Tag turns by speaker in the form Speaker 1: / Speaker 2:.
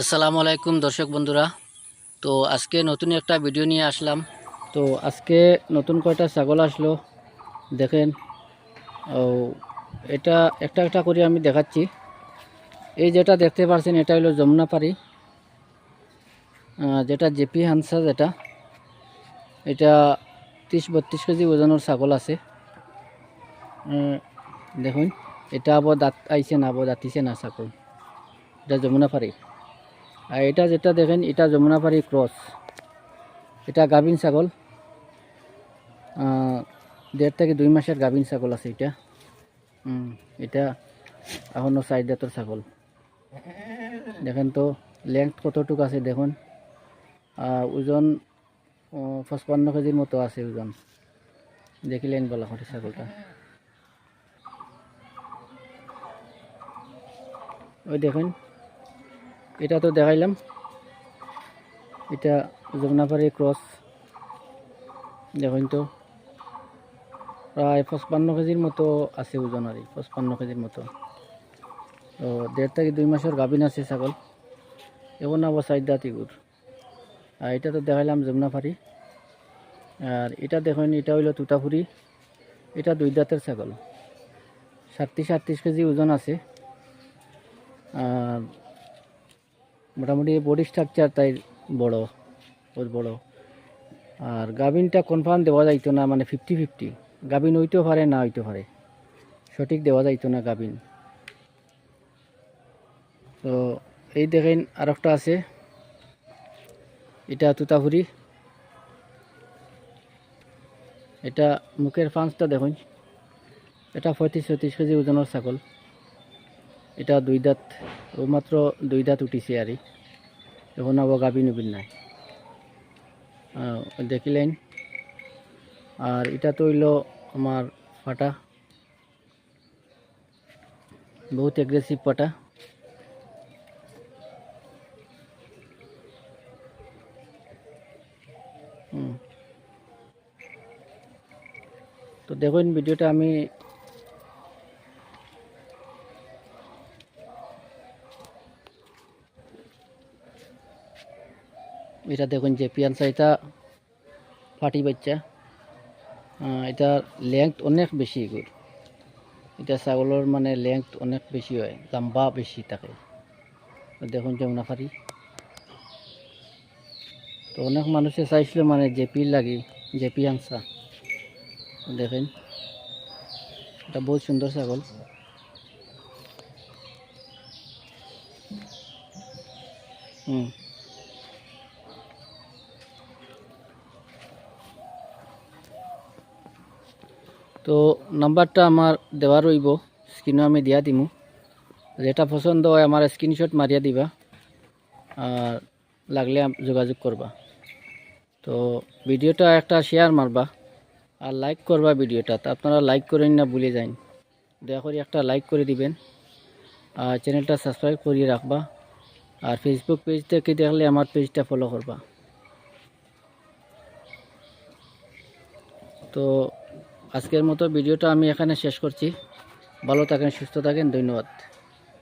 Speaker 1: আসসালামু আলাইকুম, দর্শক বন্ধুরা। তো আজকে নতুন একটা ভিডিও নিয়ে আসলাম। তো আজকে নতুন কয়টা ছাগল আসলো, দেখেন। ও, এটা একটা একটা করে আমি দেখাচ্ছি। এই যেটা দেখতে পাচ্ছেন এটা হলো যমুনাপাড়ি। যেটা জেপি হানসা যেটা, এটা তিরিশ বত্রিশ কেজি ওজনের ছাগল আছে। দেখুন, এটা আবার দাঁত আইছে না, আবার দাঁতিছে না ছাগল। এটা যমুনাপাড়ি। আর এটা যেটা দেখেন, এটা যমুনাপাড়ি ক্রস। এটা গাভিন ছাগল। দেড় থেকে দুই মাসের গাভিন ছাগল আছে এটা। এটা এখনও সাইড দাঁতর ছাগল। দেখেন তো লেংথ কতটুকু আছে দেখুন। ওজন পঁচপান্ন কেজির মতো আছে ওজন। দেখিলেন বলা করে ছাগলটা। ওই দেখুন এটা তো দেখাইলাম। এটা যমুনাপাড়ি ক্রস। দেখুন তো। প্রায় পঁচপান্ন কেজির মতো আছে ওজন আর পঁচপান্ন কেজির মতো। তো দেড় থেকে দুই মাসের গাভিন আছে ছাগল। এখন আবার সাইড দাঁত ইগুর আর এটা তো দেখাইলাম যমুনাপাড়ি। আর এটা দেখুন, এটা হইল তুতাপুরি। এটা দুই দাঁতের ছাগল। সাতত্রিশ আটত্রিশ কেজি ওজন আছে। আর মোটামুটি বডি স্ট্রাকচার তাই বড় বহুত বড়। আর গাভিনটা কনফার্ম দেওয়া যাইতো না মানে ফিফটি ফিফটি গাভিন হইতেও পারে, না হইতে পারে। সঠিক দেওয়া যাইতো না গাভিন। তো এই দেখেন আরেকটা আছে। এটা তুতাপুরি এটা মুখের ফাঁসটা দেখুন। এটা পঁয়ত্রিশ ছত্রিশ কেজি ওজনের ছাগল। এটা দুই দাঁত ও মাত্র দুই দাঁত উঠিছে আর এখন আবার গাভী নবীন নাই। আহ, দেখিলেন? আর এটা তো হইল আমার পাটা বহুত এগ্রেসিভ পাটা হুম। তো দেখুন ভিডিওটা আমি এটা দেখুন যে পিয়ানসা এটা ফাটি বাচ্চা। এটার লেংথ অনেক বেশি এগুর এটা ছাগলের মানে লেংথ অনেক বেশি হয়, লম্বা বেশি থাকে দেখুন যমুনা ফারি তো অনেক মানুষে চাইছিল মানে জেপির লাগি জেপি আনসা দেখেন, এটা বহুত সুন্দর ছাগল। হুম। তো নাম্বারটা আমার দেওয়া রইব, স্ক্রিনে আমি দিয়া দিমু। যেটা পছন্দ হয় আমার স্ক্রিনশট মারিয়া দিবা, আর লাগলে যোগাযোগ করবা। তো ভিডিওটা একটা শেয়ার মারবা, আর লাইক করবা ভিডিওটা। আপনারা লাইক করেন না ভুলে যান দয়া করে একটা লাইক করে দিবেন, আর চ্যানেলটা সাবস্ক্রাইব করিয়ে রাখবা, আর ফেসবুক পেজ থেকে দেখলে আমার পেজটা ফলো করবা। তো আজকের মতো ভিডিওটা আমি এখানে শেষ করছি। ভালো থাকেন সুস্থ থাকেন ধন্যবাদ।